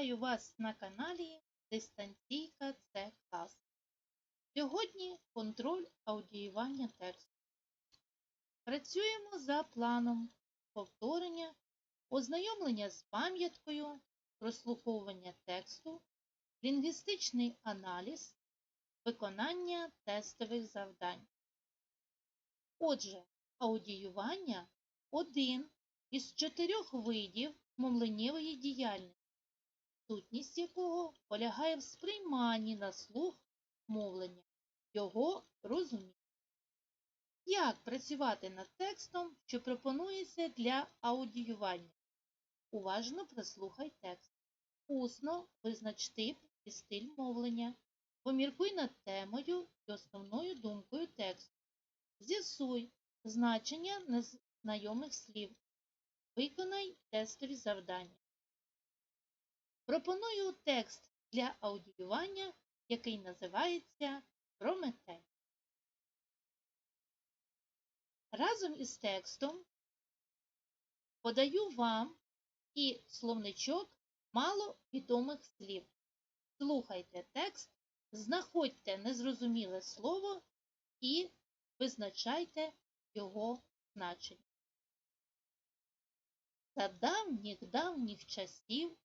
Вітаю вас на каналі Дистанційка Це клас. Сьогодні контроль аудіювання тексту. Працюємо за планом повторення, ознайомлення з пам'яткою, прослуховування тексту, лінгвістичний аналіз, виконання тестових завдань. Отже, аудіювання один із чотирьох видів мовленнєвої діяльності, сутність якого полягає в сприйманні на слух мовлення, його розуміння. Як працювати над текстом, що пропонується для аудіювання? Уважно прослухай текст. Усно визнач тип і стиль мовлення. Поміркуй над темою і основною думкою тексту. З'ясуй значення незнайомих слів. Виконай тестові завдання. Пропоную текст для аудіювання, який називається Прометей. Разом із текстом подаю вам і словничок маловідомих слів. Слухайте текст, знаходьте незрозуміле слово і визначайте його значення. За давніх давніх часів,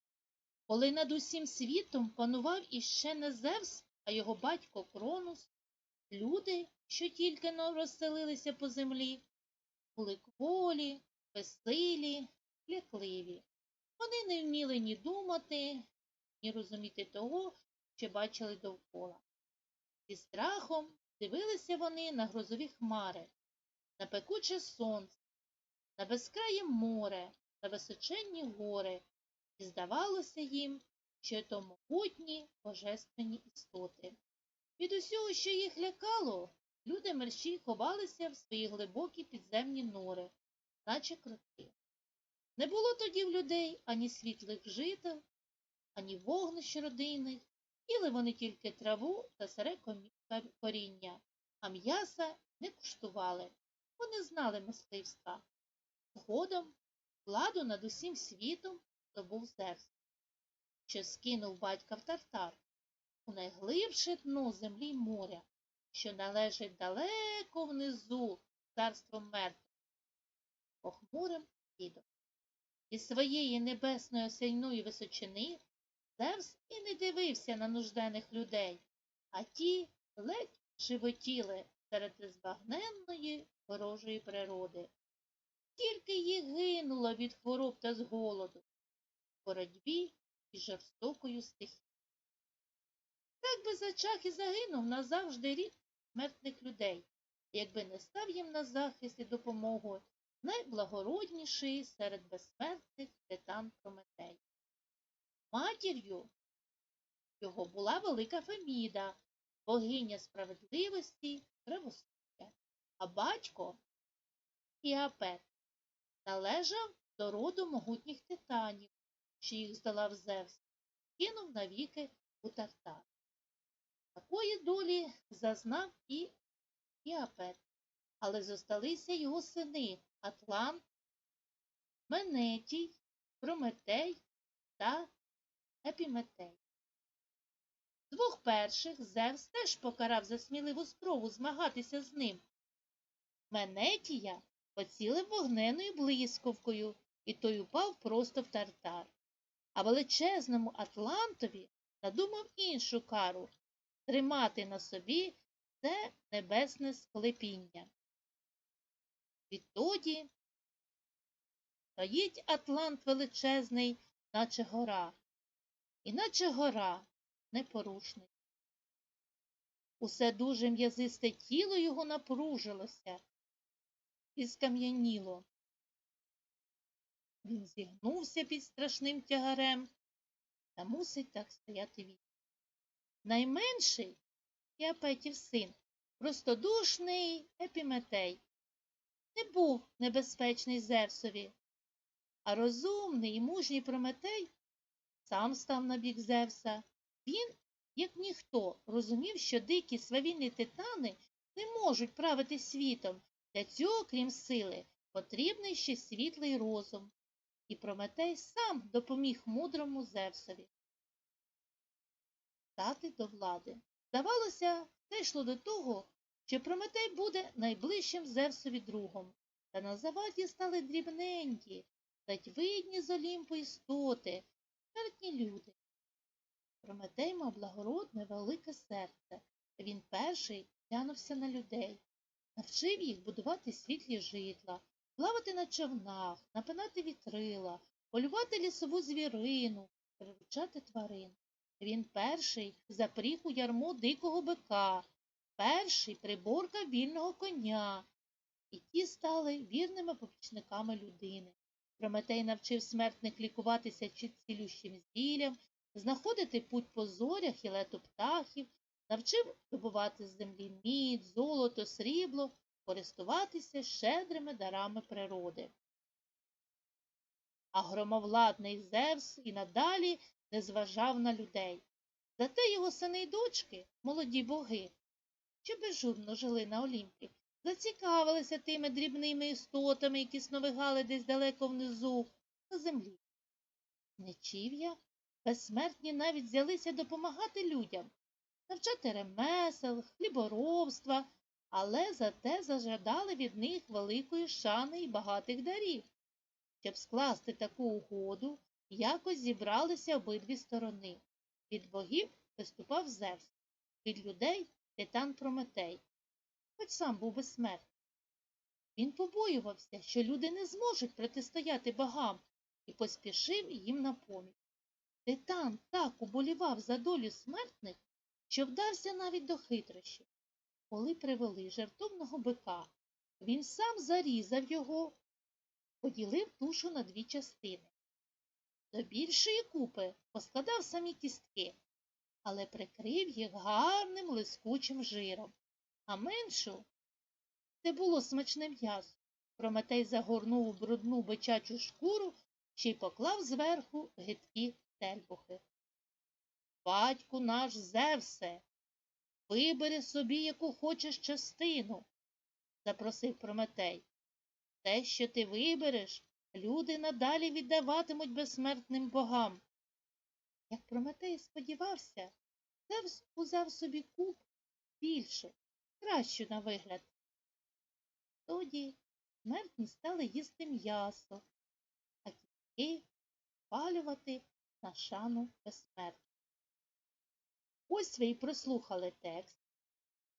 коли над усім світом панував іще не Зевс, а його батько Кронус, люди, що тільки но розселилися по землі, були кволі, веселі, лякливі. Вони не вміли ні думати, ні розуміти того, що бачили довкола. Зі страхом дивилися вони на грозові хмари, на пекуче сонце, на безкрає море, на височенні гори, і здавалося їм, що то могутні божественні істоти. Від усього, що їх лякало, люди мерщій ховалися в свої глибокі підземні нори, наче кроти. Не було тоді в людей ані світлих жител, ані вогнищ родинних, їли вони тільки траву та сире коріння, а м'яса не куштували. Вони знали мисливства. Згодом владу над усім світом здобув Зевс, що скинув батька в тартар у найглибше дно землі моря, що належить далеко внизу царством мертвих, похмурим дідом. Із своєї небесної осяйної височини Зевс і не дивився на нужденних людей, а ті ледь животіли серед збагненної ворожої природи. Скільки їх гинуло від хвороб та з голоду, боротьбі із жорстокою стихією. Так би зачах і загинув назавжди рід смертних людей, якби не став їм на захист і допомогу найблагородніший серед безсмертних титан Прометей. Матір'ю його була велика Феміда, богиня справедливості правосуддя, а батько Іапет належав до роду могутніх титанів, що їх здолав Зевс, кинув навіки у тартар. Такої долі зазнав і Іапет, але зосталися його сини Атлант, Менетій, Прометей та Епіметей. Двох перших Зевс теж покарав за сміливу спробу змагатися з ним. Менетія поцілив вогненою блискавкою, і той упав просто в тартар. А величезному Атлантові надумав іншу кару тримати на собі це небесне склепіння. Відтоді стоїть Атлант величезний, наче гора, і наче гора непорушний. Усе дуже м'язисте тіло його напружилося і скам'яніло. Він зігнувся під страшним тягарем та мусить так стояти він. Найменший Іапетів син, простодушний епіметей, не був небезпечний Зевсові, а розумний і мужній Прометей сам став на бік Зевса. Він, як ніхто, розумів, що дикі свавільні титани не можуть правити світом. Для цього, крім сили, потрібний ще світлий розум. І Прометей сам допоміг мудрому Зевсові. стати до влади. Здавалося, все йшло до того, що Прометей буде найближчим Зевсові другом. Та на заваді стали дрібненькі, ледь видні з Олімпу істоти, смертні люди. Прометей мав благородне велике серце. Він перший глянувся на людей, навчив їх будувати світлі житла, плавати на човнах, напинати вітрила, полювати лісову звірину, приручати тварин. Він перший запріг у ярмо дикого бика, перший приборкав вільного коня, і ті стали вірними помічниками людини. Прометей навчив смертних лікуватися чи- цілющим зіллям, знаходити путь по зорях і лету птахів, навчив добувати з землі мідь, золото, срібло, користуватися щедрими дарами природи. А громовладний Зевс і надалі не зважав на людей. Зате його сини й дочки, молоді боги, що безжурно жили на Олімпі, зацікавилися тими дрібними істотами, які сновигали десь далеко внизу, на землі. Нечів'я, безсмертні навіть взялися допомагати людям, навчати ремесел, хліборобства, але зате зажадали від них великої шани і багатих дарів. Щоб скласти таку угоду, якось зібралися обидві сторони. Від богів виступав Зевс, від людей титан Прометей, хоч сам був безсмертний. Він побоювався, що люди не зможуть протистояти богам, і поспішив їм на поміч. Титан так уболівав за долю смертних, що вдався навіть до хитрощів. Коли привели жертовного бика, він сам зарізав його, поділив тушу на дві частини. До більшої купи поскладав самі кістки, але прикрив їх гарним лискучим жиром, а меншу це було смачне м'ясо. Прометей загорнув у брудну бичачу шкуру ще й поклав зверху гидкі тельбухи. Батьку наш Зевсе, вибери собі, яку хочеш частину, запросив Прометей. Те, що ти вибереш, люди надалі віддаватимуть безсмертним богам. Як Прометей сподівався, Зевс узяв собі куб більшу, кращу на вигляд. Тоді смертні стали їсти м'ясо, а кістки палювати на шану безсмертних. Ось ви і прослухали текст.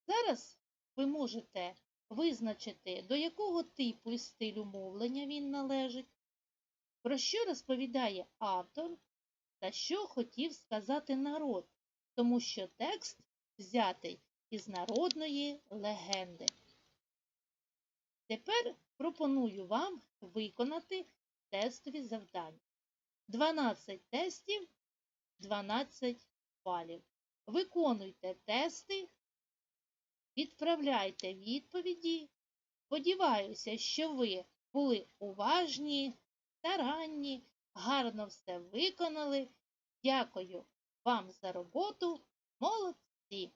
Зараз ви можете визначити, до якого типу і стилю мовлення він належить, про що розповідає автор та що хотів сказати народ, тому що текст взятий із народної легенди. Тепер пропоную вам виконати тестові завдання. 12 тестів, 12 балів. Виконуйте тести, відправляйте відповіді. Сподіваюся, що ви були уважні, старанні, гарно все виконали. Дякую вам за роботу. Молодці!